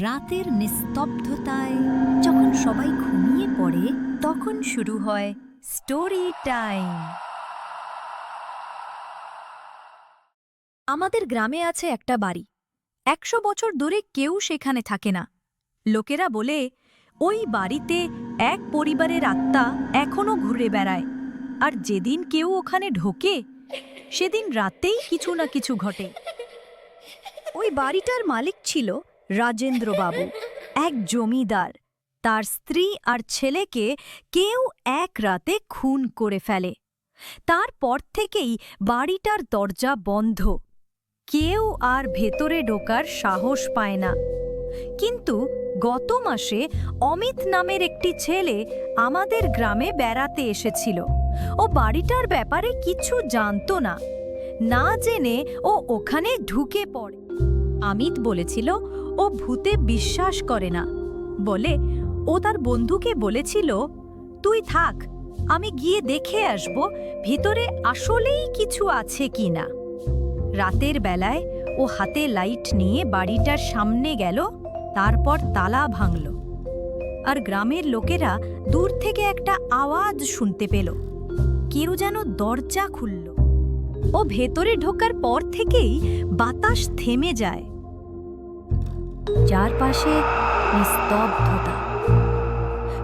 রাতের নিস্তব্ধতায় যখন সবাই ঘুমিয়ে পড়ে, তখন শুরু হয় স্টোরি টাইম আমাদের গ্রামে আছে একটা বাড়ি। একশো বছর ধরে কেউ সেখানে থাকে না। লোকেরা বলে, ওই বাড়িতে এক পরিবারের আত্মা এখনও ঘুরে বেড়ায়। আর যেদিন কেউ ওখানে ঢোকে, সেদিন রাতেই কিছু না কিছু ঘটে। ওই বাড়িটার মালিক ছিল রাজেন্দ্রবাবু, এক জমিদার। তার স্ত্রী আর ছেলেকে কেউ এক রাতে খুন করে ফেলে। তারপর থেকেই বাড়িটার দরজা বন্ধ। কেউ আর ভেতরে ঢোকার সাহস পায় না। কিন্তু গত মাসে অমিত নামের একটি ছেলে আমাদের গ্রামে বেড়াতে এসেছিল। ও বাড়িটার ব্যাপারে কিছু জানতো না। না জেনে ও ওখানে ঢুকে পড়ে। অমিত বলেছিল, ও ভূতে বিশ্বাস করে না। বলে, ও তার বন্ধুকে বলেছিল, তুই থাক, আমি গিয়ে দেখে আসব ভিতরে আসলেই কিছু আছে কি না রাতের বেলায় ও হাতে লাইট নিয়ে বাড়িটার সামনে গেল, তারপর তালা ভাঙল। আর গ্রামের লোকেরা দূর থেকে একটা আওয়াজ শুনতে পেল। কেউ যেন দরজা খুলল। ও ভেতরে ঢোকার পর থেকেই বাতাস থেমে যায়। চারপাশে নিস্তব্ধতা।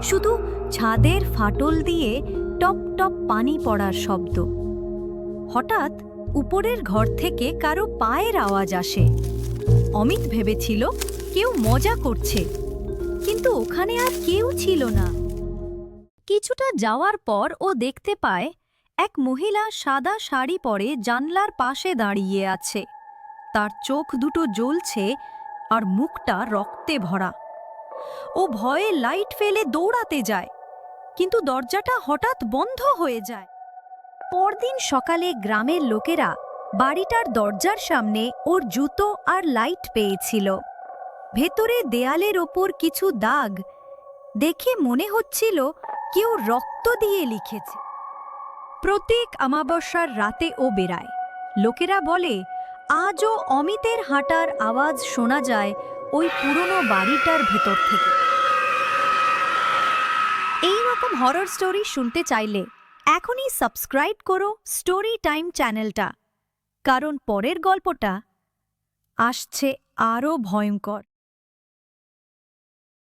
শুধু ছাদের ফাটল দিয়ে টপ টপ পানি পড়ার শব্দ। হঠাৎ উপরের ঘর থেকে কারও পায়ের আওয়াজ আসে। অমিত ভেবেছিল কেউ মজা করছে, কিন্তু ওখানে আর কেউ ছিল না। কিছুটা যাওয়ার পর ও দেখতে পায়, এক মহিলা সাদা শাড়ি পরে জানলার পাশে দাঁড়িয়ে আছে। তার চোখ দুটো জ্বলছে আর মুখটা রক্তে ভরা। ও ভয়ে লাইট ফেলে দৌড়াতে যায়, কিন্তু দরজাটা হঠাৎ বন্ধ হয়ে যায়। পরদিন সকালে গ্রামের লোকেরা বাড়িটার দরজার সামনে ওর জুতো আর লাইট পেয়েছিল। ভেতরে দেয়ালের ওপর কিছু দাগ দেখে মনে হচ্ছিল কেউ রক্ত দিয়ে লিখেছে। প্রত্যেক অমাবস্যার রাতে ও বেড়ায়। লোকেরা বলে আজও অমিতের হাঁটার আওয়াজ শোনা যায় ওই পুরনো বাড়িটার ভেতর থেকে। এই রকম হরর স্টোরি শুনতে চাইলে এখনই সাবস্ক্রাইব করো স্টোরি টাইম চ্যানেলটা। কারণ পরের গল্পটা আসছে আরও ভয়ঙ্কর।